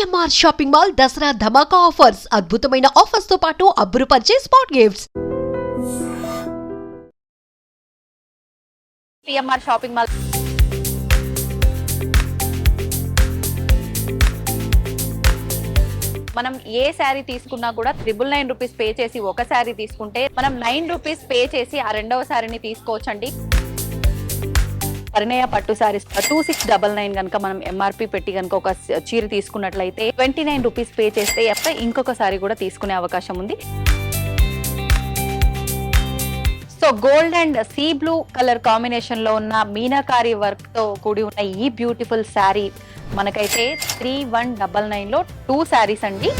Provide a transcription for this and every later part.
CMR shopping mall Dasara ధమాకా offers అద్భుతమైన ఆఫర్స్తో పాటు అబ్బురుపరిచే spot gifts. PMR shopping mall మనం ఏ శారీ తీసుకున్నా కూడా త్రిబుల్ నైన్ రూపీస్ పే చేసి ఒక శారీ తీసుకుంటే మనం నైన్ రూపీస్ పే చేసి ఆ రెండవ శారీని తీసుకోవచ్చండి. పరిణయ పట్టు saris two six double nine కనుక మనం ఎంఆర్పి పెట్టి కనుక ఒక చీర తీసుకున్నట్లయితే ట్వంటీ నైన్ రూపీస్ పే చేస్తే అప్పుడు ఇంకొక సారీ కూడా తీసుకునే అవకాశం ఉంది. So gold and sea blue colour కాంబినేషన్లో ఉన్న మీనాకారి వర్క్తో కూడి ఉన్న ఈ బ్యూటిఫుల్ శారీ మనకైతే త్రీ వన్ డబల్ నైన్లో టూ శారీస్ అండి.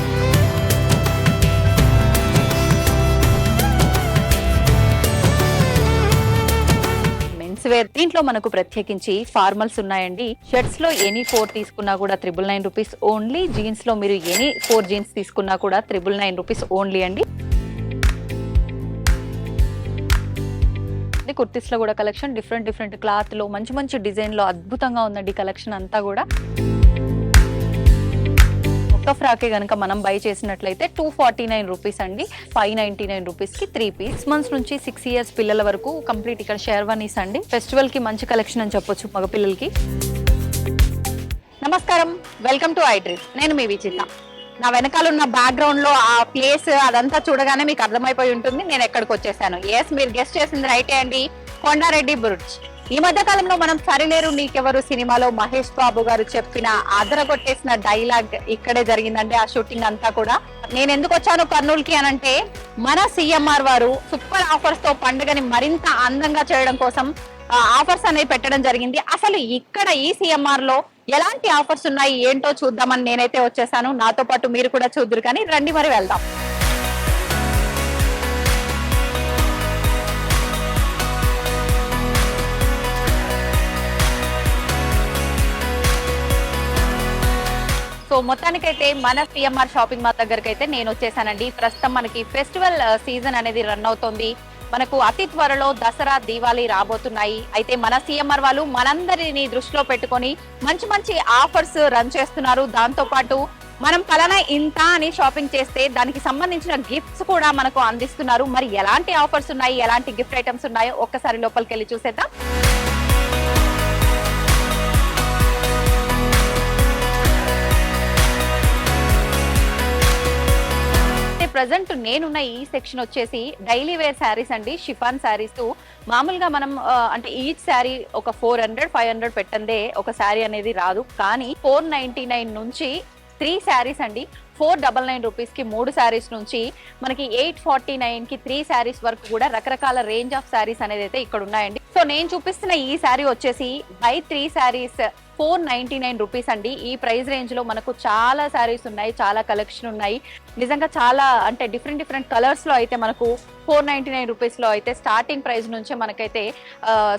Men's wear. దీంట్లో మనకు ప్రత్యేకించి ఫార్మల్స్ ఉన్నాయండి. షర్ట్స్లో ఎనీ ఫోర్ తీసుకున్నా కూడా త్రిబుల్ నైన్ రూపీస్ ఓన్లీ. జీన్స్లో మీరు ఎనీ ఫోర్ జీన్స్ తీసుకున్నా కూడా త్రిబుల్ నైన్ రూపీస్ ఓన్లీ అండి. కుర్తీస్లో కూడా కలెక్షన్. డిఫరెంట్ డిఫరెంట్ క్లాత్లో మంచి మంచి డిజైన్లో అద్భుతంగా ఉందండి కలెక్షన్ అంతా కూడా. ఒక్క ఫ్రాకే కనుక మనం బై చేసినట్లయితే టూ ఫార్టీ నైన్ రూపీస్ అండి. ఫైవ్ నైన్టీ నైన్ రూపీస్కి త్రీ పీస్ సిక్స్ మంత్స్ నుంచి సిక్స్ ఇయర్స్ పిల్లల వరకు కంప్లీట్ ఇక్కడ షేర్వానీస్ అండి. ఫెస్టివల్కి మంచి కలెక్షన్ అని చెప్పొచ్చు మగ పిల్లలకి నమస్కారం. వెల్కమ్ టు ఐడ్రీమ్ నేను మీ విచిత నా వెనకాల ఉన్న బ్యాక్గ్రౌండ్లో ఆ ప్లేస్ అదంతా చూడగానే మీకు అర్థమైపోయి ఉంటుంది. నేను ఎక్కడికి వచ్చేసాను? ఎస్ మీరు గెస్ట్ చేసింది రైటే అండి. కొండారెడ్డి బుర్జ్. ఈ మధ్య కాలంలో మనం సరిలేరు నీకెవరు సినిమాలో మహేష్ బాబు గారు చెప్పిన అదరగొట్టేసిన డైలాగ్ ఇక్కడే జరిగిందండి ఆ షూటింగ్ అంతా కూడా. నేను ఎందుకు వచ్చాను కర్నూలుకి అనంటే మన సిఎంఆర్ వారు సూపర్ ఆఫర్స్తో పండుగని మరింత అందంగా చేయడం కోసం ఆఫర్స్ అనేవి పెట్టడం జరిగింది. అసలు ఇక్కడ ఈ సిఎంఆర్లో ఎలాంటి ఆఫర్స్ ఉన్నాయి ఏంటో చూద్దామని నేనైతే వచ్చేసాను. నాతో పాటు మీరు కూడా చూద్దరు కానీ రండి మరి వెళ్దాం. సో మొత్తానికైతే మన సిఎంఆర్ షాపింగ్ మాల్ దగ్గరకు అయితే నేను వచ్చేసానండి. ప్రస్తుతం మనకి ఫెస్టివల్ సీజన్ uh, అనేది రన్ అవుతోంది. మనకు అతి త్వరలో దసరా దీవాళి రాబోతున్నాయి. అయితే మన సీఎంఆర్ వాళ్ళు మనందరిని దృష్టిలో పెట్టుకొని మంచి మంచి ఆఫర్స్ రన్ చేస్తున్నారు. దాంతో పాటు మనం పలానా ఇంత అని షాపింగ్ చేస్తే దానికి సంబంధించిన గిఫ్ట్స్ కూడా మనకు అందిస్తున్నారు. మరి ఎలాంటి ఆఫర్స్ ఉన్నాయి? ఎలాంటి గిఫ్ట్ ఐటమ్స్ ఉన్నాయో ఒక్కసారి లోపలికి వెళ్ళి చూసేద్దాం. ప్రజెంట్ నేనున్న ఈ సెక్షన్ వచ్చేసి డైలీ వేర్ శారీస్ అండి షిఫాన్ శారీస్ మామూలుగా మనం అంటే ఈచ్ శారీ ఒక ఫోర్ హండ్రెడ్ ఫైవ్ హండ్రెడ్ పెట్టందే ఒక శారీ అనేది రాదు. కానీ ఫోర్ నైన్టీ నైన్ నుంచి త్రీ శారీస్ అండి ఫోర్ డబల్ నైన్ రూపీస్కి మూడు శారీస్ నుంచి మనకి ఎయిట్ ఫార్టీ నైన్కి త్రీ శారీస్ వరకు కూడా రకరకాల రేంజ్ ఆఫ్ శారీస్ అనేది అయితే ఇక్కడ ఉన్నాయండి. సో నేను చూపిస్తున్న ఈ శారీ వచ్చేసి buy three saris four ninety nine rupees అండి. ఈ ప్రైస్ రేంజ్లో మనకు చాలా శారీస్ ఉన్నాయి చాలా కలెక్షన్ ఉన్నాయి. నిజంగా చాలా అంటే డిఫరెంట్ డిఫరెంట్ కలర్స్లో అయితే మనకు ఫోర్ నైన్టీ నైన్ రూపీస్లో అయితే స్టార్టింగ్ ప్రైస్ నుంచే మనకైతే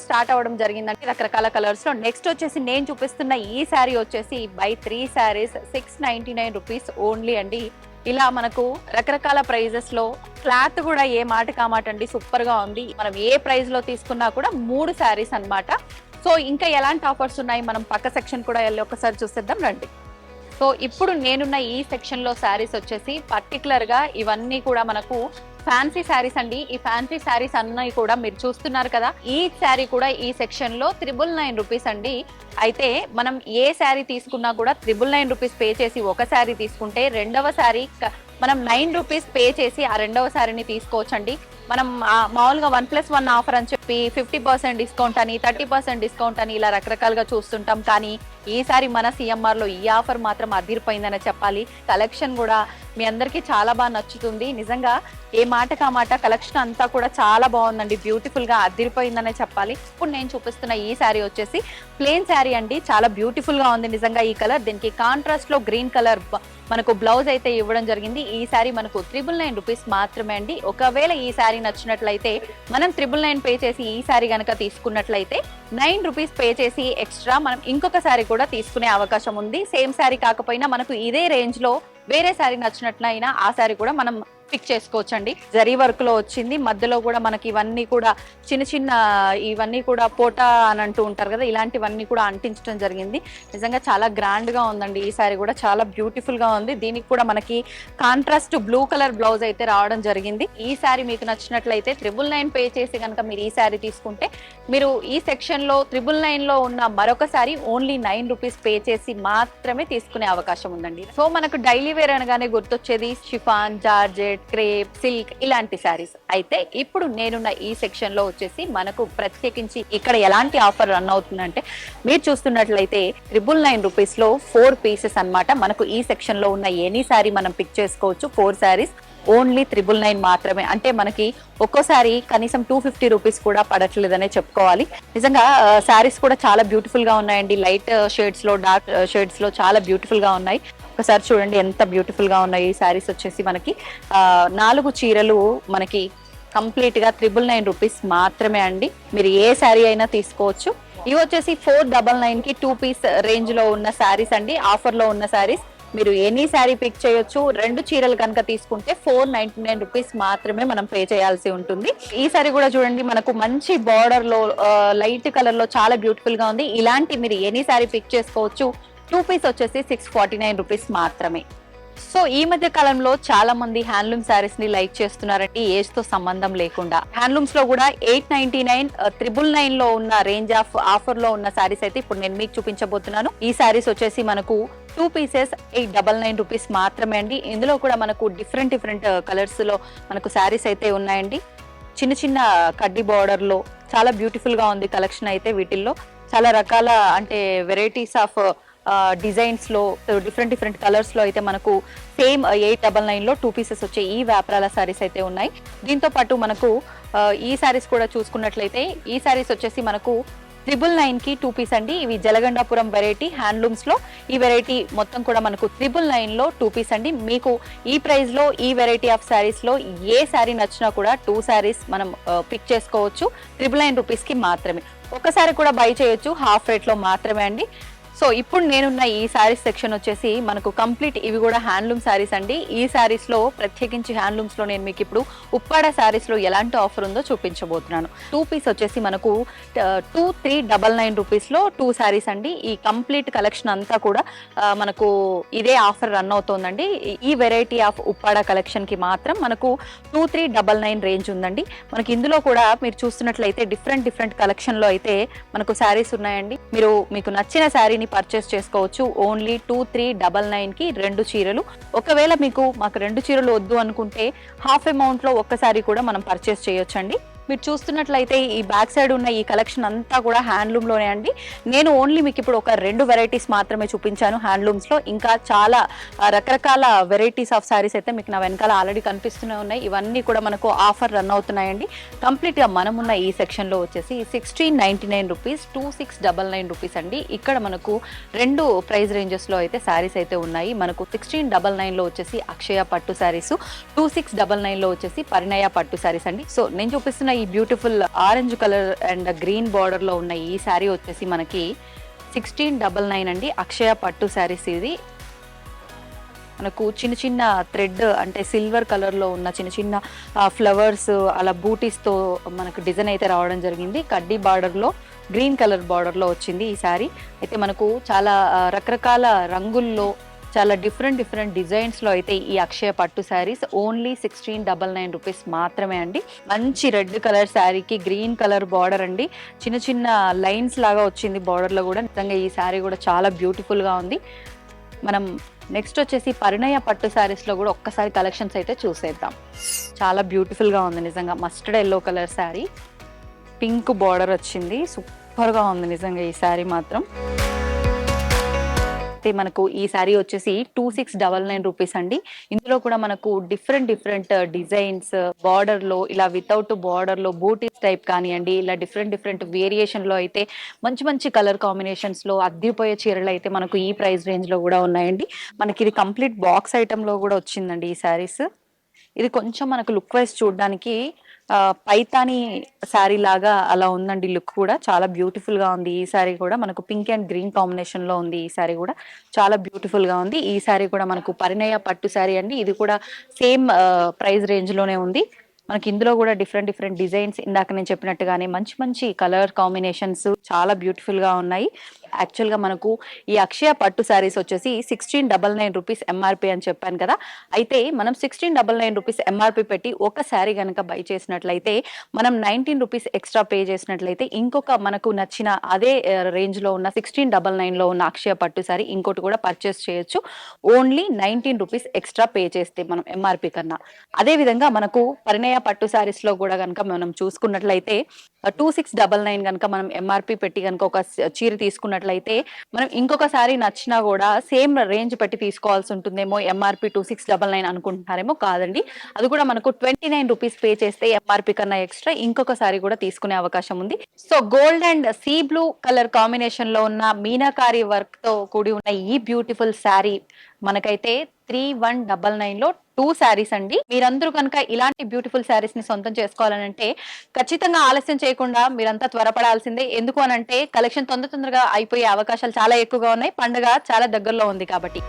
స్టార్ట్ అవ్వడం జరిగిందండి రకరకాల కలర్స్లో నెక్స్ట్ వచ్చేసి నేను చూపిస్తున్న ఈ శారీ వచ్చేసి buy three saris six ninety nine rupees only అండి. ఇలా మనకు రకరకాల ప్రైజెస్లో క్లాత్ కూడా ఏ మాట కామాట అండి సూపర్గా ఉంది. మనం ఏ ప్రైస్లో తీసుకున్నా కూడా మూడు శారీస్ అన్నమాట. సో ఇంకా ఎలాంటి ఆఫర్స్ ఉన్నాయి? మనం పక్క సెక్షన్ కూడా వెళ్ళి ఒకసారి చూసేద్దాం రండి. సో ఇప్పుడు నేనున్న ఈ సెక్షన్లో శారీస్ వచ్చేసి పర్టికులర్గా ఇవన్నీ కూడా మనకు ఫ్యాన్సీ శారీస్ అండి. ఈ ఫ్యాన్సీ శారీస్ అన్నీ కూడా మీరు చూస్తున్నారు కదా ఈ శారీ కూడా ఈ సెక్షన్లో త్రిబుల్ నైన్ రూపీస్ అండి. అయితే మనం ఏ శారీ తీసుకున్నా కూడా త్రిబుల్ నైన్ రూపీస్ పే చేసి ఒక శారీ తీసుకుంటే రెండవ శారీ మనం నైన్ రూపీస్ పే చేసి ఆ రెండవ శారీని తీసుకోవచ్చండి. మనం మామూలుగా వన్ ప్లస్ వన్ ఆఫర్ అని చెప్పి ఫిఫ్టీ పర్సెంట్ డిస్కౌంట్ అని థర్టీ పర్సెంట్ డిస్కౌంట్ అని ఇలా రకరకాలుగా చూస్తుంటాం. కానీ ఈసారి మన సిఎంఆర్లో ఈ ఆఫర్ మాత్రం అదిరిపోయిందని చెప్పాలి. కలెక్షన్ కూడా మీ అందరికీ చాలా బాగా నచ్చుతుంది. నిజంగా ఏ మాట కా మాట కలెక్షన్ అంతా కూడా చాలా బాగుందండి. బ్యూటిఫుల్గా అదిరిపోయిందనే చెప్పాలి. ఇప్పుడు నేను చూపిస్తున్న ఈ శారీ వచ్చేసి ప్లేన్ శారీ అండి. చాలా బ్యూటిఫుల్గా ఉంది నిజంగా ఈ కలర్. దీనికి కాంట్రాస్ట్లో గ్రీన్ కలర్ మనకు బ్లౌజ్ అయితే ఇవ్వడం జరిగింది. ఈ శారీ మనకు త్రిబుల్ నైన్ రూపీస్ మాత్రమే అండి. ఒకవేళ ఈ శారీ నచ్చినట్లయితే మనం త్రిబుల్ నైన్ పే చేసి ఈ శారీ కనుక తీసుకున్నట్లయితే నైన్ రూపీస్ పే చేసి ఎక్స్ట్రా మనం ఇంకొక శారీ కూడా తీసుకునే అవకాశం ఉంది. సేమ్ శారీ కాకపోయినా మనకు ఇదే రేంజ్లో వేరే శారీ నచ్చినట్లయినా ఆ శారీ కూడా మనం పిక్ చేసుకోవచ్చు అండి జరీ వర్క్లో వచ్చింది. మధ్యలో కూడా మనకి ఇవన్నీ కూడా చిన్న చిన్న ఇవన్నీ కూడా పోటా అని అంటూ ఉంటారు కదా ఇలాంటివన్నీ కూడా అంటించడం జరిగింది. నిజంగా చాలా గ్రాండ్గా ఉందండి. ఈ సారీ కూడా చాలా బ్యూటిఫుల్గా ఉంది. దీనికి కూడా మనకి కాంట్రాస్ట్ బ్లూ కలర్ బ్లౌజ్ అయితే రావడం జరిగింది. ఈ సారీ మీకు నచ్చినట్లయితే త్రిబుల్ నైన్ పే చేసి కనుక మీరు ఈ సారీ తీసుకుంటే మీరు ఈ సెక్షన్లో త్రిబుల్ నైన్లో ఉన్న మరొక sari only nine rupees pay చేసి మాత్రమే తీసుకునే అవకాశం ఉందండి. సో మనకు డైలీ వేర్ అనగానే గుర్తొచ్చేది షిఫాన్ జార్జెట్ క్రేప్ సిల్క్ ఇలాంటి శారీస్. అయితే ఇప్పుడు నేనున్న ఈ సెక్షన్లో వచ్చేసి మనకు ప్రత్యేకించి ఇక్కడ ఎలాంటి ఆఫర్ రన్ అవుతుందంటే మీరు చూస్తున్నట్లయితే ట్రిపుల్ నైన్ రూపీస్లో ఫోర్ పీసెస్ అన్నమాట మనకు ఈ సెక్షన్లో ఉన్న ఎనీ సారీ మనం పిక్ చేసుకోవచ్చు four saris. Only triple nine మాత్రమే. అంటే మనకి ఒక్కోసారి కనీసం టూ ఫిఫ్టీ రూపీస్ కూడా పడట్లేదనే చెప్పుకోవాలి. నిజంగా శారీస్ కూడా చాలా బ్యూటిఫుల్గా ఉన్నాయండి. లైట్ షేడ్స్లో డార్క్ షేడ్స్లో చాలా బ్యూటిఫుల్గా ఉన్నాయి. ఒకసారి చూడండి ఎంత బ్యూటిఫుల్గా ఉన్నాయి ఈ శారీస్ వచ్చేసి మనకి. నాలుగు చీరలు మనకి కంప్లీట్గా త్రిబుల్ నైన్ రూపీస్ మాత్రమే అండి. మీరు ఏ శారీ అయినా తీసుకోవచ్చు. ఇవి వచ్చేసి ఫోర్ డబల్ నైన్కి టూ పీస్ రేంజ్లో ఉన్న శారీస్ అండి. ఆఫర్లో ఉన్న శారీస్. మీరు ఎనీ శారీ పిక్ చేయొచ్చు. రెండు చీరలు కనుక తీసుకుంటే ఫోర్ నైన్టీ నైన్ రూపీస్ మాత్రమే మనం పే చేయాల్సి ఉంటుంది. ఈ సారీ కూడా చూడండి మనకు మంచి బార్డర్లో లైట్ కలర్లో చాలా బ్యూటిఫుల్గా ఉంది. ఇలాంటి మీరు ఎనీ శారీ పిక్ చేసుకోవచ్చు. టూ పీస్ వచ్చేసి సిక్స్ ఫార్టీ నైన్ రూపీస్ మాత్రమే. సో ఈ మధ్య కాలంలో చాలా మంది హ్యాండ్లూమ్ శారీస్ని లైక్ చేస్తున్నారండి ఏజ్తో సంబంధం లేకుండా. హ్యాండ్లూమ్స్లో కూడా ఎయిట్ నైన్టీ నైన్ త్రిబుల్ నైన్లో ఉన్న రేంజ్ ఆఫ్ ఆఫర్లో ఉన్న శారీస్ అయితే ఇప్పుడు నేను మీకు చూపించబోతున్నాను. ఈ శారీస్ వచ్చేసి మనకు two pieces eight double nine rupees మాత్రమే అండి. ఇందులో కూడా మనకు డిఫరెంట్ డిఫరెంట్ కలర్స్లో మనకు శారీస్ అయితే ఉన్నాయండి. చిన్న చిన్న కడ్డీ బార్డర్లో చాలా బ్యూటిఫుల్గా ఉంది కలెక్షన్ అయితే వీటిల్లో. చాలా రకాల అంటే వెరైటీస్ ఆఫ్ డిజైన్స్లో డిఫరెంట్ డిఫరెంట్ కలర్స్లో అయితే మనకు సేమ్ ఎయిట్ డబల్ నైన్లో టూ పీసెస్ వచ్చే ఈ వ్యాపారాల శారీస్ అయితే ఉన్నాయి. దీంతో పాటు మనకు ఈ శారీస్ కూడా చూసుకున్నట్లయితే ఈ శారీస్ వచ్చేసి మనకు త్రిబుల్ నైన్కి టూ పీస్ అండి. ఇవి జలగండాపురం వెరైటీ హ్యాండ్లూమ్స్లో ఈ వెరైటీ మొత్తం కూడా మనకు త్రిబుల్ నైన్లో టూ పీస్ అండి. మీకు ఈ ప్రైస్లో ఈ వెరైటీ ఆఫ్ శారీస్లో ఏ శారీ నచ్చినా కూడా టూ శారీస్ మనం పిక్ చేసుకోవచ్చు. త్రిబుల్ నైన్ రూపీస్కి మాత్రమే. ఒకసారి కూడా బై చేయొచ్చు హాఫ్ రేట్లో మాత్రమే అండి. సో ఇప్పుడు నేనున్న ఈ శారీస్ సెక్షన్ వచ్చేసి మనకు కంప్లీట్ ఇవి కూడా హ్యాండ్లూమ్ శారీస్ అండి. ఈ శారీస్లో ప్రత్యేకించి హ్యాండ్లూమ్స్లో నేను మీకు ఇప్పుడు ఉప్పాడ శారీస్లో ఎలాంటి ఆఫర్ ఉందో చూపించబోతున్నాను. టూ పీస్ వచ్చేసి మనకు టూ త్రీ డబల్ నైన్ రూపీస్లో టూ శారీస్ అండి. ఈ కంప్లీట్ కలెక్షన్ అంతా కూడా మనకు ఇదే ఆఫర్ రన్ అవుతోందండి. ఈ- వెరైటీ ఆఫ్ ఉప్పాడ కలెక్షన్కి మాత్రం మనకు two three double nine range ఉందండి. మనకి ఇందులో కూడా మీరు చూస్తున్నట్లయితే డిఫరెంట్ డిఫరెంట్ కలెక్షన్లో అయితే మనకు శారీస్ ఉన్నాయండి. మీరు మీకు నచ్చిన శారీని పర్చేస్ చేసుకోవచ్చు. ఓన్లీ టూ త్రీ డబల్ నైన్కి రెండు చీరలు. ఒకవేళ మీకు మాకు రెండు చీరలు వద్దు అనుకుంటే హాఫ్ అమౌంట్లో ఒక్క శారీ కూడా మనం పర్చేస్ చేయొచ్చండి. మీరు చూస్తున్నట్లయితే ఈ బ్యాక్ సైడ్ ఉన్న ఈ కలెక్షన్ అంతా కూడా హ్యాండ్లూమ్లోనే అండి. నేను ఓన్లీ మీకు ఇప్పుడు ఒక రెండు వెరైటీస్ మాత్రమే చూపించాను హ్యాండ్లూమ్స్లో. ఇంకా చాలా రకరకాల వెరైటీస్ ఆఫ్ సారీస్ అయితే మీకు నా వెనకాల ఆల్రెడీ కనిపిస్తూనే ఉన్నాయి. ఇవన్నీ కూడా మనకు ఆఫర్ రన్ అవుతున్నాయండి. కంప్లీట్గా మనం ఉన్న ఈ సెక్షన్లో వచ్చేసి sixteen ninety nine rupees two six double nine rupees అండి. ఇక్కడ మనకు రెండు ప్రైస్ రేంజెస్లో అయితే శారీస్ అయితే ఉన్నాయి. మనకు సిక్స్టీన్ డబల్ నైన్లో వచ్చేసి అక్షయ పట్టు శారీస్ టూ సిక్స్ డబల్ నైన్లో వచ్చేసి పరిణయ పట్టు శారీస్ అండి. సో నేను చూపిస్తున్న ఈ beautiful orange colour and green బార్డర్లో ఉన్న ఈ శారీ వచ్చేసి మనకి సిక్స్టీన్ డబల్ నైన్ అండి. అక్షయ పట్టు శారీస్ ఇది. మనకు చిన్న చిన్న థ్రెడ్ అంటే సిల్వర్ కలర్లో ఉన్న చిన్న చిన్న ఫ్లవర్స్ అలా బూటీస్తో మనకు డిజైన్ అయితే రావడం జరిగింది. కడ్డీ బార్డర్లో గ్రీన్ కలర్ బార్డర్లో వచ్చింది ఈ సారీ అయితే మనకు చాలా రకరకాల రంగుల్లో చాలా డిఫరెంట్ డిఫరెంట్ డిజైన్స్లో అయితే ఈ Akshaya Pattu saris. Only sixteen double nine rupees మాత్రమే అండి. మంచి రెడ్ కలర్ శారీకి గ్రీన్ కలర్ బార్డర్ అండి. చిన్న చిన్న లైన్స్ లాగా వచ్చింది బార్డర్లో కూడా. నిజంగా ఈ శారీ కూడా చాలా బ్యూటిఫుల్గా ఉంది. మనం నెక్స్ట్ వచ్చేసి పరిణయ పట్టు శారీస్లో కూడా ఒక్కసారి కలెక్షన్స్ అయితే చూసేద్దాం. చాలా బ్యూటిఫుల్గా ఉంది నిజంగా. Mustard yellow colour sari. Pink border వచ్చింది. సూపర్గా ఉంది నిజంగా ఈ శారీ మాత్రం. అయితే మనకు ఈ శారీ వచ్చేసి two six double nine rupees అండి. ఇందులో కూడా మనకు different different uh, designs border uh, లో ఇలా వితౌట్ బార్డర్లో బూటీస్ టైప్ కానివ్వండి ఇలా డిఫరెంట్ డిఫరెంట్ వేరియేషన్లో అయితే మంచి మంచి కలర్ కాంబినేషన్స్లో అద్దిపోయే చీరలు అయితే మనకు ఈ ప్రైస్ రేంజ్లో కూడా ఉన్నాయండి. మనకి ఇది కంప్లీట్ బాక్స్ ఐటమ్లో కూడా వచ్చిందండి ఈ శారీస్ ఇది కొంచెం మనకు లుక్ వైజ్ చూడడానికి పైతాని శారీ లాగా అలా ఉందండి లుక్ కూడా. చాలా బ్యూటిఫుల్గా ఉంది. ఈ శారీ కూడా మనకు పింక్ అండ్ గ్రీన్ కాంబినేషన్లో ఉంది ఈ శారీ కూడా. చాలా బ్యూటిఫుల్గా ఉంది. ఈ శారీ కూడా మనకు పరిణయ పట్టు శారీ అండి. ఇది కూడా సేమ్ ప్రైస్ రేంజ్లోనే ఉంది. మనకి ఇందులో కూడా డిఫరెంట్ డిఫరెంట్ డిజైన్స్ ఇందాక నేను చెప్పినట్టుగానే మంచి మంచి కలర్ కాంబినేషన్స్ చాలా బ్యూటిఫుల్గా ఉన్నాయి. యాక్చువల్గా మనకు ఈ అక్షయ పట్టు శారీస్ వచ్చేసి sixteen double nine rupees MRP అని చెప్పాను కదా. అయితే మనం sixteen double nine rupees MRP పెట్టి ఒక శారీ కనుక బై చేసినట్లయితే మనం నైన్టీన్ రూపీస్ ఎక్స్ట్రా పే చేసినట్లయితే ఇంకొక మనకు నచ్చిన అదే రేంజ్లో ఉన్న సిక్స్టీన్ డబల్ నైన్లో ఉన్న అక్షయ పట్టు శారీ ఇంకోటి కూడా పర్చేస్ చేయొచ్చు. Only nineteen rupees extra pay చేస్తే మనం ఎంఆర్పి కన్నా. అదే విధంగా మనకు పరిణయ పట్టు శారీస్లో కూడా కనుక మనం చూసుకున్నట్లయితే టూ సిక్స్ డబల్ నైన్ కనుక మనం ఎంఆర్పి పెట్టి కనుక ఒక చీర తీసుకున్నట్లయితే మనం ఇంకొక సారీ నచ్చినా కూడా సేమ్ రేంజ్ పెట్టి తీసుకోవాల్సి ఉంటుందేమో MRP two six double nine అనుకుంటున్నారేమో కాదండి. అది కూడా మనకు ట్వంటీ నైన్ రూపీస్ పే చేస్తే ఎంఆర్పి కన్నా ఎక్స్ట్రా ఇంకొక సారీ కూడా తీసుకునే అవకాశం ఉంది. So gold and sea blue colour కాంబినేషన్లో ఉన్న మీనాకారి వర్క్తో కూడి ఉన్న ఈ బ్యూటిఫుల్ శారీ మనకైతే త్రీ వన్ డబల్ నైన్లో టూ శారీస్ అండి. మీరందరూ కనుక ఇలాంటి బ్యూటిఫుల్ శారీస్ని సొంతం చేసుకోవాలనంటే ఖచ్చితంగా ఆలస్యం చేయకుండా మీరంతా త్వరపడాల్సిందే. ఎందుకు అనంటే కలెక్షన్ తొందర తొందరగా అయిపోయే అవకాశాలు చాలా ఎక్కువగా ఉన్నాయి. పండుగ చాలా దగ్గరలో ఉంది కాబట్టి.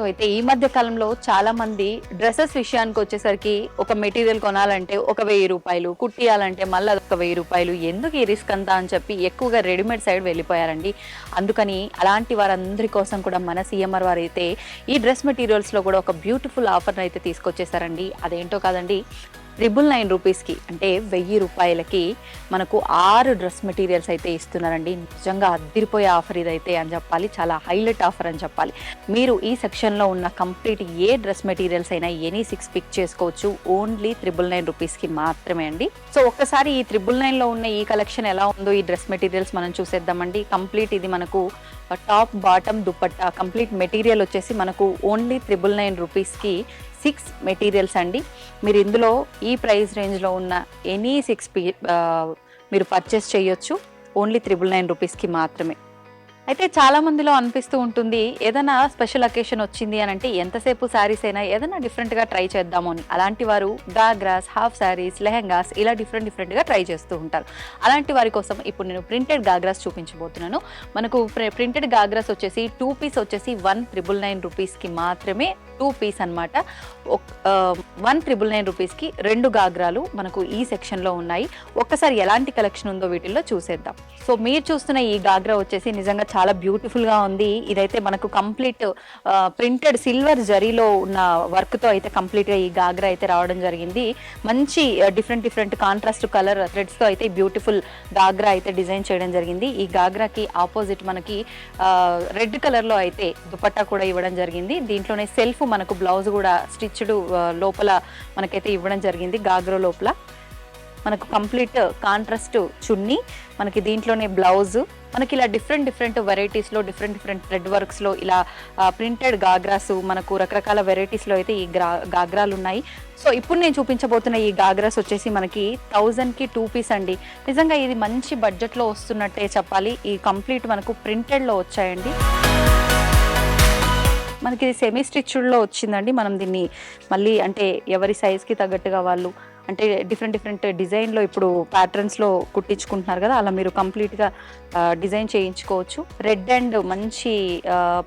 సో అయితే ఈ మధ్య కాలంలో చాలా మంది డ్రెస్సెస్ విషయానికి వచ్చేసరికి ఒక మెటీరియల్ కొనాలంటే ఒక వెయ్యి రూపాయలు కుట్టియాలంటే మళ్ళీ ఒక వెయ్యి రూపాయలు. ఎందుకు ఈ రిస్క్ అంతా అని చెప్పి ఎక్కువగా రెడీమేడ్ సైడ్ వెళ్ళిపోయారండి. అందుకని అలాంటి వారందరి కోసం కూడా మన సీఎంఆర్ వారు అయితే ఈ డ్రెస్ మెటీరియల్స్లో కూడా ఒక బ్యూటిఫుల్ ఆఫర్ అయితే తీసుకొచ్చేసారండి. అదేంటో కాదండి ట్రిపుల్ నైన్ రూపీస్కి అంటే వెయ్యి రూపాయలకి మనకు ఆరు డ్రెస్ మెటీరియల్స్ అయితే ఇస్తున్నారండి. నిజంగా అద్దిరిపోయే ఆఫర్ ఇదైతే అని చెప్పాలి. చాలా హైలైట్ ఆఫర్ అని చెప్పాలి. మీరు ఈ సెక్షన్లో ఉన్న కంప్లీట్ ఏ డ్రెస్ మెటీరియల్స్ అయినా ఎనీ సిక్స్ పిక్ చేసుకోవచ్చు. ఓన్లీ త్రిబుల్ నైన్ రూపీస్కి మాత్రమే అండి. సో ఒక్కసారి ఈ త్రిబుల్ నైన్లో ఉన్న ఈ కలెక్షన్ ఎలా ఉందో ఈ డ్రెస్ మెటీరియల్స్ మనం చూసేద్దామండి. కంప్లీట్ ఇది మనకు top bottom dupatta complete material వచ్చేసి మనకు ఓన్లీ త్రిబుల్ నైన్ రూపీస్కి సిక్స్ మెటీరియల్స్ అండి. మీరు ఇందులో ఈ ప్రైస్ రేంజ్లో ఉన్న ఎనీ సిక్స్ పీ మీరు పర్చేస్ చేయొచ్చు. ఓన్లీ త్రిబుల్ నైన్ రూపీస్కి మాత్రమే. అయితే చాలా మందిలో అనిపిస్తూ ఉంటుంది ఏదైనా స్పెషల్ అకేషన్ వచ్చింది అని అంటే ఎంతసేపు శారీస్ అయినా ఏదైనా డిఫరెంట్గా ట్రై చేద్దాము అని. అలాంటి వారు గాగ్రాస్ హాఫ్ శారీస్ లెహెంగాస్ ఇలా డిఫరెంట్ డిఫరెంట్గా ట్రై చేస్తూ ఉంటారు. అలాంటి వారి కోసం ఇప్పుడు నేను ప్రింటెడ్ గాగ్రాస్ చూపించబోతున్నాను. మనకు ప్రింటెడ్ గాగ్రాస్ వచ్చేసి టూ పీస్ వచ్చేసి వన్ త్రిబుల్ నైన్ రూపీస్కి మాత్రమే టూ పీస్ అనమాట వన్ త్రిబుల్ నైన్ రూపీస్కి రెండు గాగ్రాలు మనకు ఈ సెక్షన్లో ఉన్నాయి. ఒక్కసారి ఎలాంటి కలెక్షన్ ఉందో వీటిల్లో చూసేద్దాం. సో మీరు చూస్తున్న ఈ గాగ్రా వచ్చేసి నిజంగా చాలా బ్యూటిఫుల్గా ఉంది. ఇదైతే మనకు కంప్లీట్ ప్రింటెడ్ సిల్వర్ జరీలో ఉన్న వర్క్తో అయితే కంప్లీట్గా ఈ గాగ్రా అయితే రావడం జరిగింది. మంచి డిఫరెంట్ డిఫరెంట్ కాంట్రాస్ట్ కలర్ థ్రెడ్స్తో అయితే బ్యూటిఫుల్ గాగ్రా అయితే డిజైన్ చేయడం జరిగింది. ఈ గాగ్రాకి ఆపోజిట్ మనకి రెడ్ కలర్లో అయితే దుపట్టా కూడా ఇవ్వడం జరిగింది. దీంట్లోనే సెల్ఫ్ మనకు బ్లౌజ్ కూడా స్టిచ్డ్ లోపల మనకైతే ఇవ్వడం జరిగింది గాగ్ర లోపల. మనకు కంప్లీట్ కాంట్రాస్ట్ చున్నీ మనకి దీంట్లోనే బ్లౌజ్ మనకి ఇలా డిఫరెంట్ డిఫరెంట్ వెరైటీస్లో డిఫరెంట్ డిఫరెంట్ థ్రెడ్ వర్క్స్లో ఇలా ప్రింటెడ్ గాగ్రాస్ మనకు రకరకాల వెరైటీస్లో అయితే ఈ గ్రా గాగ్రాలు ఉన్నాయి. సో ఇప్పుడు నేను చూపించబోతున్న ఈ గాగ్రాస్ వచ్చేసి మనకి థౌజండ్కి టూ పీస్ అండి. నిజంగా ఇది మంచి బడ్జెట్లో వస్తున్నట్టే చెప్పాలి. ఈ కంప్లీట్ మనకు ప్రింటెడ్లో వచ్చాయండి. మనకి ఇది సెమీ స్టిచ్డ్లో వచ్చిందండి. మనం దీన్ని మళ్ళీ అంటే ఎవరి సైజ్కి తగ్గట్టుగా వాళ్ళు అంటే డిఫరెంట్ డిఫరెంట్ డిజైన్లో ఇప్పుడు ప్యాటర్న్స్లో కుట్టించుకుంటున్నారు కదా అలా మీరు కంప్లీట్గా డిజైన్ చేయించుకోవచ్చు. రెడ్ అండ్ మంచి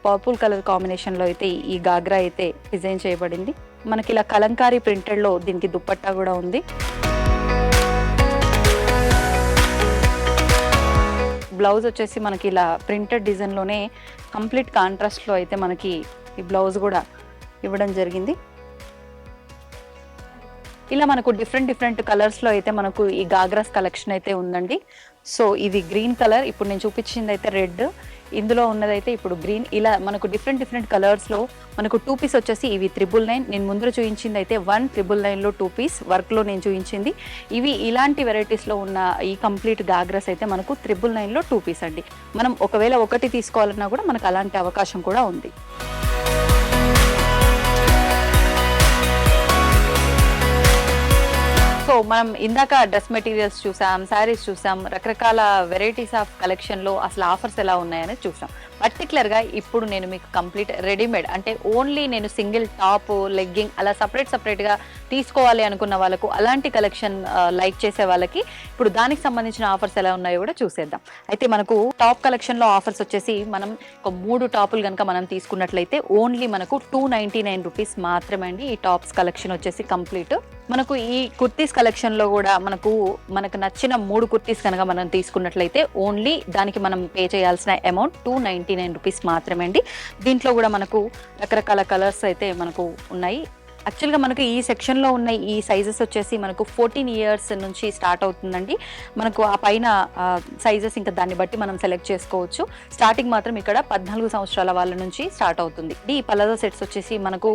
పర్పుల్ కలర్ కాంబినేషన్లో అయితే ఈ గాగ్రా అయితే డిజైన్ చేయబడింది. మనకి ఇలా కలంకారీ ప్రింటెడ్లో దీనికి దుప్పట్టా కూడా ఉంది. బ్లౌజ్ వచ్చేసి మనకి ఇలా ప్రింటెడ్ డిజైన్లోనే కంప్లీట్ కాంట్రాస్ట్లో అయితే మనకి ఈ బ్లౌజ్ కూడా ఇవ్వడం జరిగింది. ఇలా మనకు డిఫరెంట్ డిఫరెంట్ కలర్స్లో అయితే మనకు ఈ గాగ్రాస్ కలెక్షన్ అయితే ఉందండి. సో ఇది గ్రీన్ కలర్ ఇప్పుడు నేను చూపించింది అయితే రెడ్ ఇందులో ఉన్నదైతే ఇప్పుడు గ్రీన్ ఇలా మనకు డిఫరెంట్ డిఫరెంట్ కలర్స్లో మనకు టూ పీస్ వచ్చేసి ఇవి త్రిబుల్ నైన్ నేను ముందర చూపించింది అయితే వన్ త్రిబుల్ నైన్లో టూ పీస్ వర్క్లో నేను చూపించింది ఇవి ఇలాంటి వెరైటీస్లో ఉన్న ఈ కంప్లీట్ గాగ్రస్ అయితే మనకు త్రిబుల్ నైన్లో టూ పీస్ అండి. మనం ఒకవేళ ఒకటి తీసుకోవాలన్నా కూడా మనకు అలాంటి అవకాశం కూడా ఉంది. సో మనం ఇందాక డ్రెస్ మెటీరియల్స్ చూసాం శారీస్ చూసాం రకరకాల వెరైటీస్ ఆఫ్ కలెక్షన్లో అసలు ఆఫర్స్ ఎలా ఉన్నాయని చూసాం. పర్టికులర్గా ఇప్పుడు నేను మీకు కంప్లీట్ రెడీమేడ్ అంటే ఓన్లీ నేను సింగిల్ టాప్ లెగ్గింగ్ అలా సపరేట్ సపరేట్గా తీసుకోవాలి అనుకున్న వాళ్ళకు అలాంటి కలెక్షన్ లైక్ చేసే వాళ్ళకి ఇప్పుడు దానికి సంబంధించిన ఆఫర్స్ ఎలా ఉన్నాయో కూడా చూసేద్దాం. అయితే మనకు టాప్ కలెక్షన్లో ఆఫర్స్ వచ్చేసి మనం ఒక మూడు టాపులు కనుక మనం తీసుకున్నట్లయితే ఓన్లీ మనకు టూ నైన్టీ నైన్ రూపీస్ మాత్రమే అండి ఈ టాప్స్ కలెక్షన్ వచ్చేసి కంప్లీట్ మనకు ఈ కుర్తీస్ కలెక్షన్లో కూడా మనకు మనకు నచ్చిన మూడు కుర్తీస్ కనుక మనం తీసుకున్నట్లయితే ఓన్లీ దానికి మనం పే చేయాల్సిన amount two ninety nine rupees మాత్రమే అండి. దీంట్లో కూడా మనకు రకరకాల కలర్స్ అయితే మనకు ఉన్నాయి. యాక్చువల్గా మనకు ఈ సెక్షన్లో ఉన్న ఈ సైజెస్ వచ్చేసి మనకు ఫోర్టీన్ ఇయర్స్ నుంచి స్టార్ట్ అవుతుందండి. మనకు ఆ పైన సైజెస్ ఇంకా దాన్ని బట్టి మనం సెలెక్ట్ చేసుకోవచ్చు. స్టార్టింగ్ మాత్రం ఇక్కడ పద్నాలుగు సంవత్సరాల వాళ్ళ నుంచి స్టార్ట్ అవుతుంది. ఈ పలాజో సెట్స్ వచ్చేసి మనకు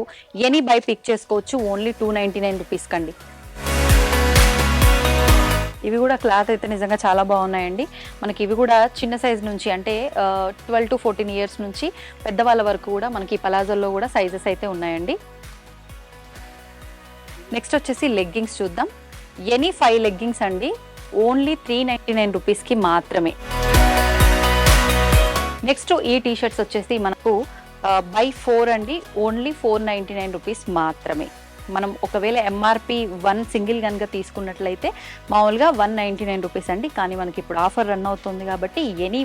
ఎనీ బై పిక్ చేసుకోవచ్చు only two ninety nine rupees కండి. ఇవి కూడా క్లాత్ అయితే నిజంగా చాలా బాగున్నాయండి. మనకి ఇవి కూడా చిన్న సైజ్ నుంచి అంటే ట్వెల్వ్ టు ఫోర్టీన్ ఇయర్స్ నుంచి పెద్దవాళ్ళ వరకు కూడా మనకి ఈ పలాజోల్లో కూడా సైజెస్ అయితే ఉన్నాయండి. నెక్స్ట్ వచ్చేసి లెగ్గింగ్స్ చూద్దాం. ఎనీ ఫైవ్ లెగ్గింగ్స్ అండి. ఓన్లీ త్రీ నైంటీ నైన్ రూపీస్కి మాత్రమే. నెక్స్ట్ ఈ టీషర్ట్స్ వచ్చేసి మనకు బై ఫోర్ అండి. Only four ninety nine rupees మాత్రమే. మనం ఒకవేళ ఎంఆర్పి వన్ సింగిల్ కనుక తీసుకున్నట్లయితే మామూలుగా వన్ నైంటీ నైన్ రూపీస్ అండి. కానీ మనకి ఇప్పుడు ఆఫర్ రన్ అవుతుంది కాబట్టి ఎనీ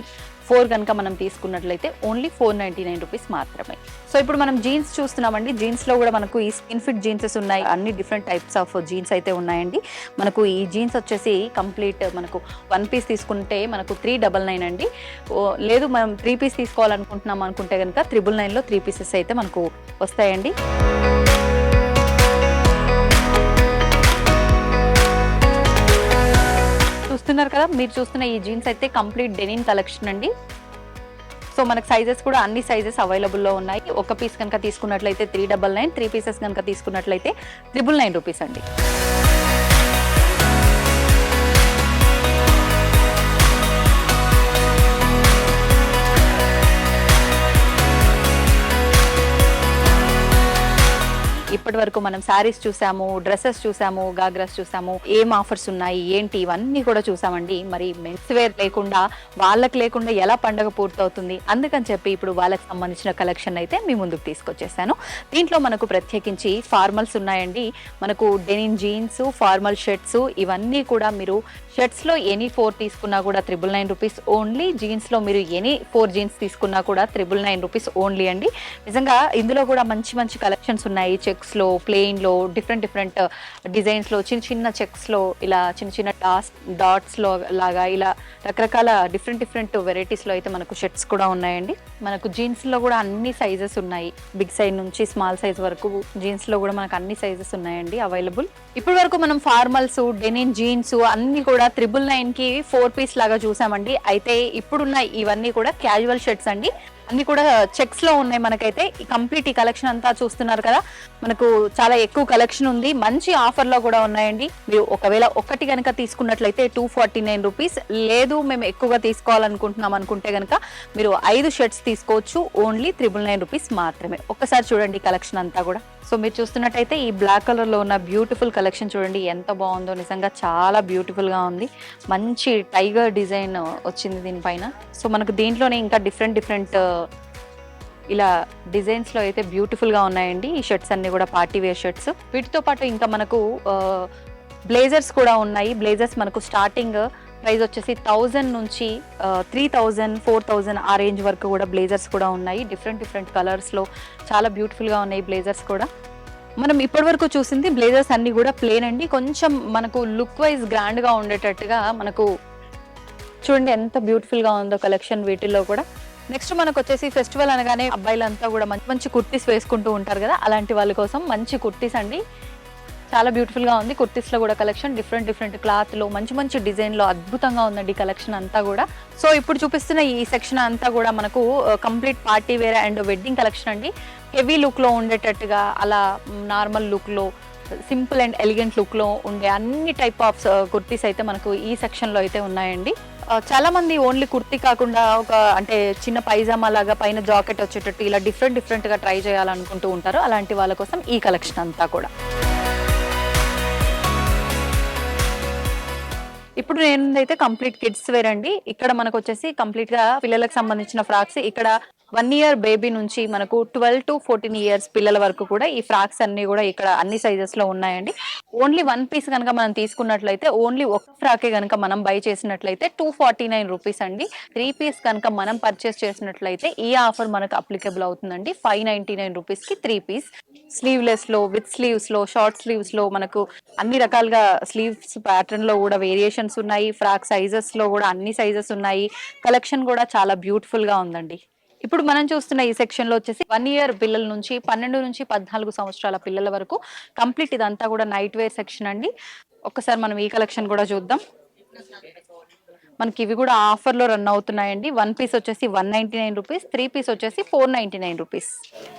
ఫోర్ కనుక మనం తీసుకున్నట్లయితే only four ninety nine rupees మాత్రమే. సో ఇప్పుడు మనం జీన్స్ చూస్తున్నామండి. జీన్స్లో కూడా మనకు ఈ స్కిన్ ఫిట్ జీన్సెస్ ఉన్నాయి. అన్ని డిఫరెంట్ టైప్స్ ఆఫ్ జీన్స్ అయితే ఉన్నాయండి. మనకు ఈ జీన్స్ వచ్చేసి కంప్లీట్ మనకు వన్ పీస్ తీసుకుంటే మనకు త్రీ డబల్ నైన్ అండి. ఓ, లేదు మనం త్రీ పీస్ తీసుకోవాలనుకుంటున్నాం అనుకుంటే కనుక త్రిబుల్ నైన్లో త్రీ పీసెస్ అయితే మనకు వస్తాయండి. చూస్తున్నారు కదా మీరు చూస్తున్న ఈ జీన్స్ అయితే కంప్లీట్ డెనిన్ కలెక్షన్ అండి. సో మనకు సైజెస్ కూడా అన్ని సైజెస్ అవైలబుల్లో ఉన్నాయి. ఒక పీస్ కనుక తీసుకున్నట్లయితే three double nine three pieces కనుక తీసుకున్నట్లయితే త్రిబుల్ నైన్ రూపీస్ అండి. ఇప్పటి వరకు మనం శారీస్ చూసాము డ్రెస్సెస్ చూసాము గాగ్రాస్ చూసాము ఏం ఆఫర్స్ ఉన్నాయి ఏంటి ఇవన్నీ కూడా చూసామండి. మరి మెన్స్ వేర్ లేకుండా వాళ్ళకి లేకుండా ఎలా పండగ పూర్తవుతుంది అందుకని చెప్పి ఇప్పుడు వాళ్ళకి సంబంధించిన కలెక్షన్ అయితే మీ ముందుకు తీసుకొచ్చేసాను. దీంట్లో మనకు ప్రత్యేకించి ఫార్మల్స్ ఉన్నాయండి. మనకు డెనిన్ జీన్స్ ఫార్మల్ షర్ట్స్ ఇవన్నీ కూడా మీరు షర్ట్స్లో ఎనీ ఫోర్ తీసుకున్నా కూడా త్రిబుల్ నైన్ రూపీస్ ఓన్లీ జీన్స్లో మీరు ఎనీ ఫోర్ జీన్స్ తీసుకున్నా కూడా త్రిబుల్ నైన్ రూపీస్ ఓన్లీ అండి. నిజంగా ఇందులో కూడా మంచి మంచి కలెక్షన్స్ ఉన్నాయి. చెక్స్లో ప్లెయిన్లో డిఫరెంట్ డిఫరెంట్ డిజైన్స్లో చిన్న చిన్న చెక్స్లో ఇలా చిన్న చిన్న డాస్ డాట్స్లో లాగా ఇలా రకరకాల డిఫరెంట్ డిఫరెంట్ వెరైటీస్లో అయితే మనకు షర్ట్స్ కూడా ఉన్నాయండి. మనకు జీన్స్లో కూడా అన్ని సైజెస్ ఉన్నాయి. బిగ్ సైజ్ నుంచి స్మాల్ సైజ్ వరకు జీన్స్లో కూడా మనకు అన్ని సైజెస్ ఉన్నాయండి అవైలబుల్ ఇప్పటి వరకు మనం ఫార్మల్స్ డెనిన్ జీన్స్ అన్ని కూడా త్రిబుల్ నైన్కి ఫోర్ పీస్ లాగా చూసామండి. అయితే ఇప్పుడున్న ఇవన్నీ కూడా క్యాజువల్ షర్ట్స్ అండి. అన్ని కూడా చెక్స్లో ఉన్నాయి మనకైతే. ఈ కంప్లీట్ ఈ కలెక్షన్ అంతా చూస్తున్నారు కదా. మనకు చాలా ఎక్కువ కలెక్షన్ ఉంది. మంచి ఆఫర్లో కూడా ఉన్నాయండి. మీరు ఒకవేళ ఒకటి కనుక తీసుకున్నట్లయితే టూ ఫార్టీ నైన్ రూపీస్ లేదు మేము ఎక్కువగా తీసుకోవాలనుకుంటున్నాం అనుకుంటే కనుక మీరు ఐదు షర్ట్స్ తీసుకోవచ్చు. ఓన్లీ త్రిబుల్ నైన్ రూపీస్ మాత్రమే. ఒకసారి చూడండి కలెక్షన్ అంతా కూడా. సో మీరు చూస్తున్నట్టయితే ఈ బ్లాక్ కలర్లో ఉన్న బ్యూటిఫుల్ కలెక్షన్ చూడండి. ఎంత బాగుందో. నిజంగా చాలా బ్యూటిఫుల్గా ఉంది. మంచి టైగర్ డిజైన్ వచ్చింది దీనిపైన. సో మనకు దీంట్లోనే ఇంకా డిఫరెంట్ డిఫరెంట్ ఇలా డిజైన్స్లో అయితే బ్యూటిఫుల్గా ఉన్నాయండి. ఈ షర్ట్స్ అన్ని కూడా పార్టీ వేర్ షర్ట్స్ వీటితో పాటు ఇంకా మనకు బ్లేజర్స్ కూడా ఉన్నాయి. బ్లేజర్స్ మనకు స్టార్టింగ్ ప్రైస్ వచ్చేసి థౌజండ్ నుంచి త్రీ థౌజండ్ ఫోర్ థౌజండ్ ఆ రేంజ్ వరకు కూడా బ్లేజర్స్ కూడా ఉన్నాయి. డిఫరెంట్ డిఫరెంట్ కలర్స్లో చాలా బ్యూటిఫుల్గా ఉన్నాయి బ్లేజర్స్ కూడా. మనం ఇప్పటివరకు చూసింది బ్లేజర్స్ అన్ని కూడా ప్లేన్ అండి. కొంచెం మనకు లుక్ వైజ్ గ్రాండ్గా ఉండేటట్టుగా మనకు చూడండి ఎంత బ్యూటిఫుల్గా ఉందో కలెక్షన్ వీటిల్లో కూడా. నెక్స్ట్ మనకు వచ్చేసి ఫెస్టివల్ అనగానే అబ్బాయిలంతా కూడా మంచి మంచి కుర్తీస్ వేసుకుంటూ ఉంటారు కదా అలాంటి వాళ్ళ కోసం మంచి కుర్తీస్ అండి. చాలా బ్యూటిఫుల్గా ఉంది. కుర్తీస్లో కూడా కలెక్షన్ డిఫరెంట్ డిఫరెంట్ క్లాత్లో మంచి మంచి డిజైన్లో అద్భుతంగా ఉందండి కలెక్షన్ అంతా కూడా. సో ఇప్పుడు చూపిస్తున్న ఈ సెక్షన్ అంతా కూడా మనకు complete party wear and wedding collection అండి. హెవీ లుక్లో ఉండేటట్టుగా అలా నార్మల్ లుక్లో సింపుల్ అండ్ ఎలిగెంట్ లుక్లో ఉండే అన్ని టైప్ ఆఫ్ కుర్తీస్ అయితే మనకు ఈ సెక్షన్లో అయితే ఉన్నాయండి. చాలా మంది ఓన్లీ కుర్తీ కాకుండా ఒక అంటే చిన్న పైజామా లాగా పైన జాకెట్ వచ్చేటట్టు ఇలా డిఫరెంట్ డిఫరెంట్గా ట్రై చేయాలనుకుంటూ ఉంటారు. అలాంటి వాళ్ళ కోసం ఈ కలెక్షన్ అంతా కూడా. ఇప్పుడు నేను కంప్లీట్ కిడ్స్ వేర్ అండి. ఇక్కడ మనకు వచ్చేసి కంప్లీట్గా పిల్లలకు సంబంధించిన ఫ్రాక్స్. ఇక్కడ వన్ ఇయర్ బేబీ నుంచి మనకు ట్వెల్వ్ టు ఫోర్టీన్ ఇయర్స్ పిల్లల వరకు కూడా ఈ ఫ్రాక్స్ అన్ని కూడా ఇక్కడ అన్ని సైజెస్లో ఉన్నాయండి. ఓన్లీ వన్ పీస్ కనుక మనం తీసుకున్నట్లయితే ఓన్లీ ఒక ఫ్రాకే కనుక మనం బై చేసినట్లయితే టూ ఫార్టీ నైన్ రూపీస్ అండి. త్రీ పీస్ కనుక మనం పర్చేస్ చేసినట్లయితే ఈ ఆఫర్ మనకు అప్లికబుల్ అవుతుందండి. ఫైవ్ నైన్టీ నైన్ రూపీస్కి త్రీ పీస్ స్లీవ్లెస్లో విత్ స్లీవ్స్లో షార్ట్ స్లీవ్స్లో మనకు అన్ని రకాలుగా స్లీవ్స్ ప్యాటర్న్లో కూడా వేరియేషన్స్ ఉన్నాయి. ఫ్రాక్ సైజెస్లో కూడా అన్ని సైజెస్ ఉన్నాయి. కలెక్షన్ కూడా చాలా బ్యూటిఫుల్గా ఉందండి. ఇప్పుడు మనం చూస్తున్న ఈ సెక్షన్లో వచ్చేసి వన్ ఇయర్ పిల్లల నుంచి పన్నెండు నుంచి పద్నాలుగు సంవత్సరాల పిల్లల వరకు కంప్లీట్ ఇదంతా కూడా నైట్ వేర్ సెక్షన్ అండి. ఒక్కసారి మనం ఈ కలెక్షన్ కూడా చూద్దాం. మనకి ఇవి కూడా ఆఫర్లో రన్ అవుతున్నాయండి. వన్ పీస్ వచ్చేసి one ninety nine rupees three piece వచ్చేసి four ninety nine rupees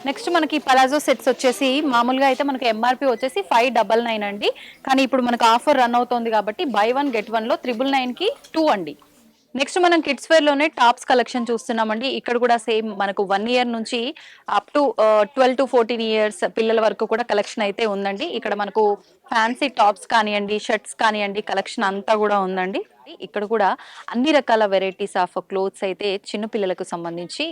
next మనకి పలాజో సెట్స్ వచ్చేసి మామూలుగా అయితే మనకి ఎంఆర్పి వచ్చేసి ఫైవ్ డబల్ నైన్ అండి. కానీ ఇప్పుడు మనకు ఆఫర్ రన్ అవుతుంది కాబట్టి బై వన్ గెట్ వన్లో త్రిబుల్ నైన్కి టూ అండి. నెక్స్ట్ మనం కిడ్స్ వేర్లోనే టాప్స్ కలెక్షన్ చూస్తున్నామండి. ఇక్కడ కూడా సేమ్ మనకు వన్ ఇయర్ నుంచి up to twelve to fourteen years పిల్లల వరకు కూడా కలెక్షన్ అయితే ఉందండి. ఇక్కడ మనకు ఫ్యాన్సీ టాప్స్ కానివ్వండి షర్ట్స్ కానివ్వండి కలెక్షన్ అంతా కూడా ఉందండి. ఇక్కడ కూడా అన్ని రకాల వెరైటీస్ ఆఫ్ క్లోత్స్ అయితే చిన్న పిల్లలకు సంబంధించి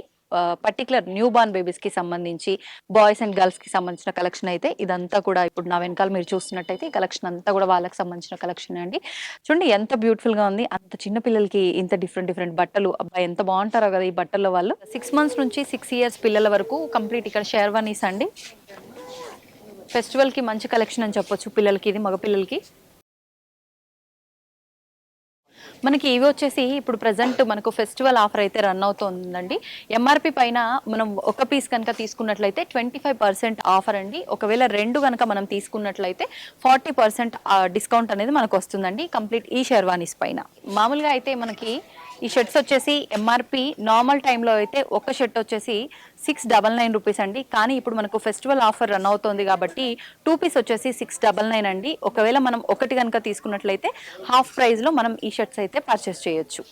పర్టికులర్ న్యూ బార్న్ బేబీస్కి సంబంధించి బాయ్స్ అండ్ గర్ల్స్కి సంబంధించిన కలెక్షన్ అయితే ఇదంతా కూడా ఇప్పుడు నా వెనకాల మీరు చూస్తున్నట్టయితే ఈ కలెక్షన్ అంతా కూడా వాళ్ళకి సంబంధించిన కలెక్షన్ అండి. చూడండి ఎంత బ్యూటిఫుల్గా ఉంది అంత చిన్న పిల్లలకి ఇంత డిఫరెంట్ డిఫరెంట్ బట్టలు. అబ్బాయి ఎంత బాగుంటారో కదా ఈ బట్టల్లో వాళ్ళు. సిక్స్ మంత్స్ నుంచి సిక్స్ ఇయర్స్ పిల్లల వరకు కంప్లీట్ ఇక్కడ షేర్వానీస్ అండి. ఫెస్టివల్కి మంచి కలెక్షన్ అని చెప్పొచ్చు పిల్లలకి ఇది మగ మనకి ఇవి వచ్చేసి ఇప్పుడు ప్రజెంట్ మనకు ఫెస్టివల్ ఆఫర్ అయితే రన్ అవుతుందండి. ఎంఆర్పి పైన మనం ఒక పీస్ కనుక తీసుకున్నట్లయితే ట్వంటీ ఫైవ్ పర్సెంట్ ఆఫర్ అండి. ఒకవేళ రెండు కనుక మనం తీసుకున్నట్లయితే ఫార్టీ పర్సెంట్ డిస్కౌంట్ అనేది మనకు వస్తుందండి. కంప్లీట్ ఈ షెర్వానీస్ పైన. మామూలుగా అయితే మనకి ఈ షర్ట్స్ వచ్చేసి ఎంఆర్పి నార్మల్ టైంలో అయితే ఒక షర్ట్ వచ్చేసి సిక్స్ డబల్ నైన్ రూపీస్ అండి. కానీ ఇప్పుడు మనకు ఫెస్టివల్ ఆఫర్ రన్ అవుతోంది కాబట్టి టూ పీస్ వచ్చేసి సిక్స్ డబల్ నైన్ అండి. ఒకవేళ మనం ఒకటి కనుక తీసుకున్నట్లయితే హాఫ్ ప్రైస్లో మనం ఈ షర్ట్స్ అయితే పర్చేస్ చేయొచ్చు.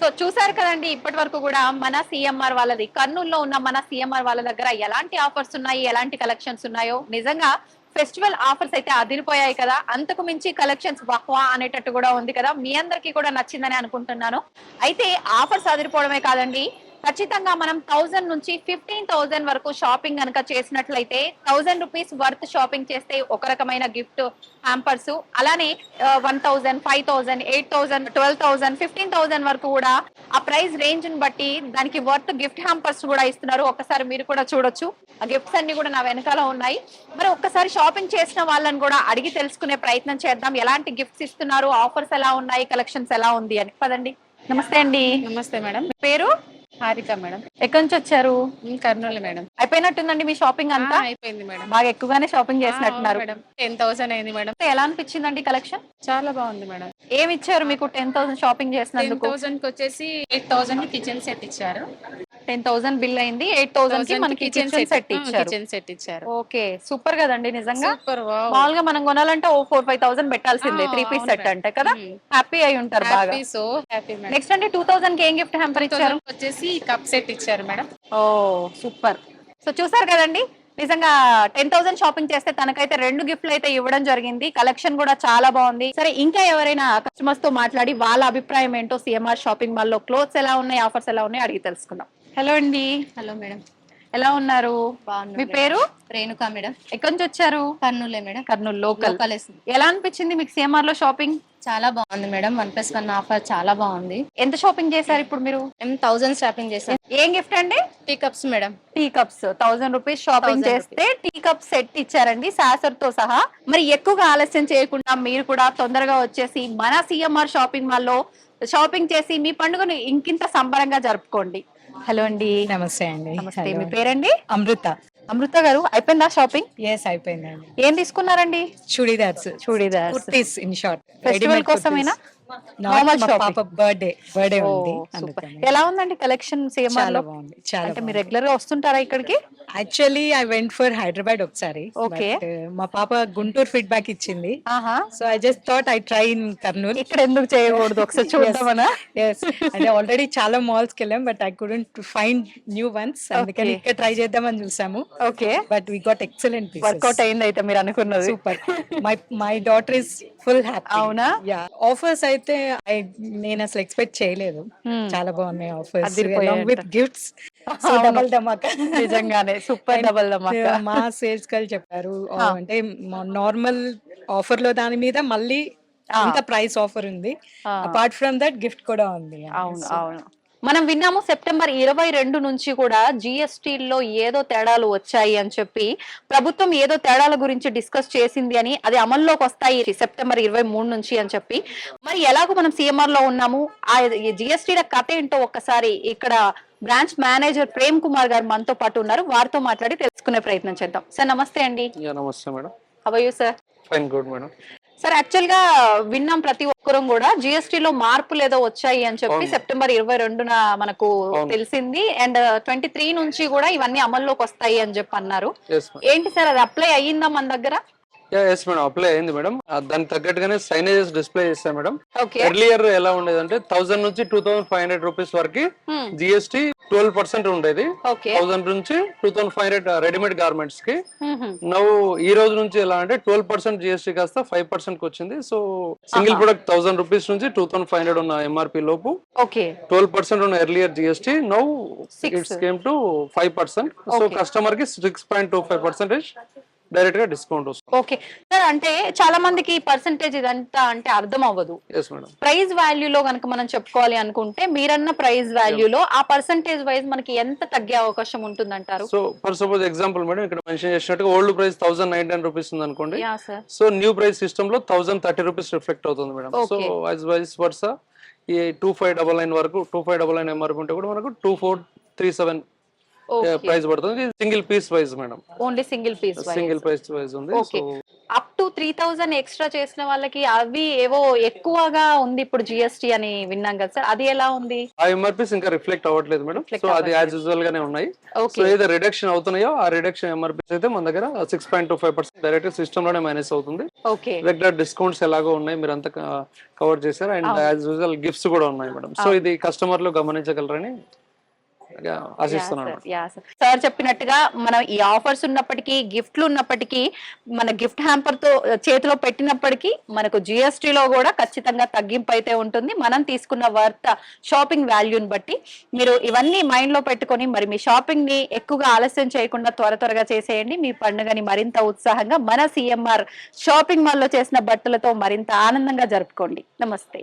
సో చూసారు కదండి ఇప్పటి వరకు కూడా మన సిఎంఆర్ వాళ్ళది కర్నూలులో ఉన్న మన సిఎంఆర్ వాళ్ళ దగ్గర ఎలాంటి ఆఫర్స్ ఉన్నాయి ఎలాంటి కలెక్షన్స్ ఉన్నాయో నిజంగా ఫెస్టివల్ ఆఫర్స్ అయితే అదిరిపోయాయి కదా. అంతకు మించి కలెక్షన్స్ వహ్వా అనేటట్టు కూడా ఉంది కదా. మీ అందరికీ కూడా నచ్చిందని అనుకుంటున్నాను. అయితే ఆఫర్స్ అదిరిపోవడమే కాదండి. ఖచ్చితంగా మనం థౌజండ్ నుంచి ఫిఫ్టీన్ థౌజండ్ వరకు షాపింగ్ కనుక చేసినట్లయితే థౌజండ్ రూపీస్ వర్త్ షాపింగ్ చేస్తే ఒక రకమైన గిఫ్ట్ హ్యాంపర్స్ అలానే one thousand five thousand eight thousand twelve thousand fifteen thousand వరకు కూడా ఆ ప్రైస్ రేంజ్ని బట్టి దానికి వర్త్ గిఫ్ట్ హ్యాంపర్స్ కూడా ఇస్తున్నారు. ఒక్కసారి మీరు కూడా చూడొచ్చు. ఆ గిఫ్ట్స్ అన్ని కూడా నా వెనకాల ఉన్నాయి. మరి ఒక్కసారి షాపింగ్ చేసిన వాళ్ళని కూడా అడిగి తెలుసుకునే ప్రయత్నం చేద్దాం. ఎలాంటి గిఫ్ట్స్ ఇస్తున్నారు? ఆఫర్స్ ఎలా ఉన్నాయి? కలెక్షన్స్ ఎలా ఉంది అని. పదండి. నమస్తే అండి. నమస్తే మేడం. పేరు? హారిక మేడం. ఎక్కడి నుంచి వచ్చారు? కర్నూలు మేడం. అయిపోయినట్టుందండి మీ షాపింగ్ అంతా? అయిపోయింది మేడం. బాగా ఎక్కువగానే షాపింగ్ చేసినట్టున్నారు. మేడం. టెన్ థౌసండ్ అయింది మేడం. ఎలా అనిపించిందండి కలెక్షన్? చాలా బాగుంది మేడం. ఏమి ఇచ్చారు మీకు టెన్ థౌసండ్ షాపింగ్ చేసినందుకు? థౌసండ్ వచ్చేసి ఎయిట్ థౌసండ్ కిచెన్ సెట్ ఇచ్చారు. టెన్ థౌసండ్ బిల్ అయింది ఎయిట్ థౌసండ్కి మనకి కిచెన్ సెట్ ఇచ్చారు. కిచెన్ సెట్ ఇచ్చారు. ఓకే సూపర్ కదండి నిజంగా. సూపర్ మామూలుగా మనం కొనాలంటే ఓ ఫోర్ ఫైవ్ థౌసండ్ పెట్టాల్సిందే త్రీ పీస్ సెట్. అంటే కదా. హ్యాపీ అయి ఉంటారు బాగా. సో హ్యాపీ నెక్స్ట్ అంటే టూ థౌసండ్కి ఏం గిఫ్ట్ హ్యాంపర్ ఇచ్చారు? వచ్చేసి కప్ సెట్ ఇచ్చారు మేడం. ఓ సూపర్. సో చూసారు కదండి నిజంగా టెన్ థౌసండ్ షాపింగ్ చేస్తే తనకైతే రెండు గిఫ్ట్లు అయితే ఇవ్వడం జరిగింది. కలెక్షన్ కూడా చాలా బాగుంది. సరే ఇంకా ఎవరైనా కస్టమర్స్తో మాట్లాడి వాళ్ళ అభిప్రాయం ఏంటో సిఎంఆర్ షాపింగ్ మాల్లో క్లోత్స్ ఎలా ఉన్నాయి ఆఫర్స్ ఎలా ఉన్నాయి అడిగి తెలుసుకుందాం. హలో అండి. Hello madam. ఎలా ఉన్నారు? మీ. పేరు? రేణుకా మేడం. ఎక్కడి నుంచి వచ్చారు? కర్నూలే మేడం. కర్నూలు లోకల్. ఎలా అనిపించింది మీకు సిఎంఆర్లో షాపింగ్? చాలా బాగుంది madam. One plus one offer చాలా బాగుంది. ఎంత షాపింగ్ చేశారు ఇప్పుడు మీరు? థౌజండ్ షాపింగ్ చేసాం ఏం గిఫ్ట్ అండి? Tea cups madam. Tea cups. Thousand rupees shopping 1000 చేస్తే టీ కప్ సెట్ ఇచ్చారండి సాసర్తో సహా. మరి ఎక్కువగా ఆలస్యం చేయకుండా మీరు కూడా తొందరగా వచ్చేసి మన సిఎంఆర్ షాపింగ్ మాల్లో షాపింగ్ చేసి మీ పండుగను ఇంకింత సంబరంగా జరుపుకోండి. హలో అండి. నమస్తే అండి. నమస్తే. మీ పేరండి? అమృత. అమృత గారు అయిపోయిందా షాపింగ్? ఎస్ అయిపోయిందండి. ఏం తీసుకున్నారండి? Churidars. Churidars. Kurtis in short. Festival కోసమేనా? పాప బర్త్డే బర్త్డే ఉంది అందుకని. ఎలా ఉందండి కలెక్షన్ చాలా బాగుంది చాలా అంటే మీరు. రెగ్యులర్గా వస్తుంటారా ఇక్కడికి? Actually I went for Hyderabad ఒకసారి. But, uh, మా పాప గుంటూరు ఫీడ్బ్యాక్ ఇచ్చింది. ఆహా. So I just thought I try in Kurnool ఇక్కడ ఎందుకు చేయకూడదు? ఒకసారి చూద్దామనా? ఎస్ అంటే ఆల్రెడీ చాలా మాల్స్కి వెళ్ళాం but I couldn't find new ones అందుకని. ఇక్కడ ట్రై చేద్దామని చూసాము. Okay but we got excellent workout అయింది అయితే మీరు అనుకున్నది. Super my my daughter is full happy అవునా? యా ఆఫర్స్ అయితే I- నేను అసలు ఎక్స్పెక్ట్ చేయలేదు. చాలా బాగున్నాయి offers with gifts. Double Dhamaka నిజంగానే సూపర్ డబల్ దమ్మక్క మా సేల్స్ గర్ల్ చెప్పారు "ఓ, ఆ. అంటే నార్మల్ ఆఫర్లో దాని మీద మళ్ళీ. ఇంత ప్రైస్ ఆఫర్ ఉంది. అపార్ట్ ఫ్రమ్ దట్ గిఫ్ట్ కూడా ఉంది అవును అవును మనం విన్నాము సెప్టెంబర్ ఇరవై రెండు నుంచి కూడా జిఎస్టీలో ఏదో తేడాలు వచ్చాయి అని చెప్పి ప్రభుత్వం ఏదో తేడాల గురించి డిస్కస్ చేసింది అని అది అమల్లోకి వస్తాయి సెప్టెంబర్ ఇరవై మూడు నుంచి అని చెప్పి. మరి ఎలాగో మనం సిఎంఆర్లో ఉన్నాము? ఆ జిఎస్టీల కథ ఏంటో ఒక్కసారి ఇక్కడ బ్రాంచ్ మేనేజర్ ప్రేమ్ కుమార్ గారు మనతో పాటు ఉన్నారు. వారితో మాట్లాడి తెలుసుకునే ప్రయత్నం చేద్దాం. సార్ నమస్తే అండి. యా నమస్తే madam. How are you sir fine good madam sir యాక్చువల్గా విన్నాం ప్రతి ఒక్కరం కూడా. జిఎస్టీ లో మార్పులు ఏదో వచ్చాయి అని చెప్పి. సెప్టెంబర్ ఇరవై రెండున మనకు. తెలిసింది. అండ్ ట్వంటీ త్రీ నుంచి కూడా ఇవన్నీ అమల్లోకి వస్తాయి అని చెప్పి అన్నారు. ఏంటి సార్ అది అప్లై అయ్యిందా మన దగ్గర? ఎస్ మేడం అప్లై అయింది మేడం దానికి తగ్గట్టుగానే సైనేజెస్ డిస్ప్లే చేస్తాం మేడం ఎర్లియర్ ఎలా ఉండేది అంటే థౌసండ్ నుంచి two thousand five hundred rupees వరకు జిఎస్టీ ట్వెల్వ్ పర్సెంట్ ఉండేది. థౌసండ్ నుంచి two thousand five hundred readymade గార్మెంట్స్కి. నవ్వు ఈ రోజు నుంచి ఎలా అంటే ట్వెల్వ్ పర్సెంట్ జిఎస్టీ కాస్త ఫైవ్ పర్సెంట్ వచ్చింది. So single. Product thousand rupees నుంచి టూ థౌసండ్ ఫైవ్ హండ్రెడ్ ఉన్న ఎంఆర్పి లోపు ట్వెల్వ్ పర్సెంట్ ఉన్న earlier GST now. It's came to five percent so. కస్టమర్కి six point two five percentage డైరెక్ట్గా discount వస్తుంది. Okay. Sir అంటే చాలా మందికి పర్సంటేజ్ ఇదంతా అంటే అర్థం అవ్వదు. ప్రైస్ వాల్యూలో కనుక మనం చెప్పుకోవాలి అనుకుంటే మీరన్న ప్రైస్ వాల్యూలో ఆ పర్సంటేజ్ వైజ్ మనకి ఎంత తగ్గే అవకాశం ఉంటుందంటారు? So for suppose example madam ఇక్కడ మెన్షన్ చేసినట్టుగా old price thousand nine ten rupees ఉంది అనుకోండి సో న్యూ ప్రైస్ సిస్టమ్లో థౌసండ్ థర్టీ రూపీస్ రిఫ్లెక్ట్ అవుతుంది madam so. Vice vice versa ఈ టూ ఫైవ్ డబల్ నైన్ వరకు two five double nine MRP ఉంటే కూడా మనకు two four three seven price పడుతుంది. Single piece wise madam only single piece single price wise ఉంది. Up to three thousand extra చేసిన వాళ్ళకి అవి ఏవో ఎక్కువగా ఉంది ఇప్పుడు జిఎస్టీ అని విన్నాం కదా సార్. అది ఎలా ఉంది? ఆ ఎంఆర్పీస్ ఇంకా రిఫ్లెక్ట్ అవ్వట్లేదు మేడం సో అది యాజ్. యూజువల్ గానే ఉన్నాయి. సో ఏదైతే రిడక్షన్ అవుతున్నాయో ఆ రిడక్షన్ ఎంఆర్పీస్ అయితే మన దగ్గర six point two five percent direct సిస్టమ్లోనే minus అవుతుంది. రెగ్యులర్ డిస్కౌంట్స్ ఎలాగో ఉన్నాయి మీరు అంతా కవర్ చేశారు. అండ్. యాజ్ యూజువల్ గిఫ్ట్స్ కూడా ఉన్నాయి మేడం సో ఇది కస్టమర్లు గమనించగలరని ఆశిస్తున్నాను. సార్ చెప్పినట్టుగా మనం ఈ ఆఫర్స్ ఉన్నప్పటికీ గిఫ్ట్లు ఉన్నప్పటికీ మన గిఫ్ట్ హ్యాంపర్తో చేతిలో పెట్టినప్పటికీ మనకు GST లో కూడా ఖచ్చితంగా తగ్గింపు అయితే ఉంటుంది. మనం తీసుకున్న వర్త షాపింగ్ వాల్యూని బట్టి మీరు ఇవన్నీ మైండ్లో పెట్టుకొని మరి మీ షాపింగ్ని ఎక్కువగా ఆలస్యం చేయకుండా త్వర త్వరగా చేసేయండి. మీ పండుగని మరింత ఉత్సాహంగా మన సిఎంఆర్ షాపింగ్ మాల్లో చేసిన బట్టలతో మరింత ఆనందంగా జరుపుకోండి. నమస్తే.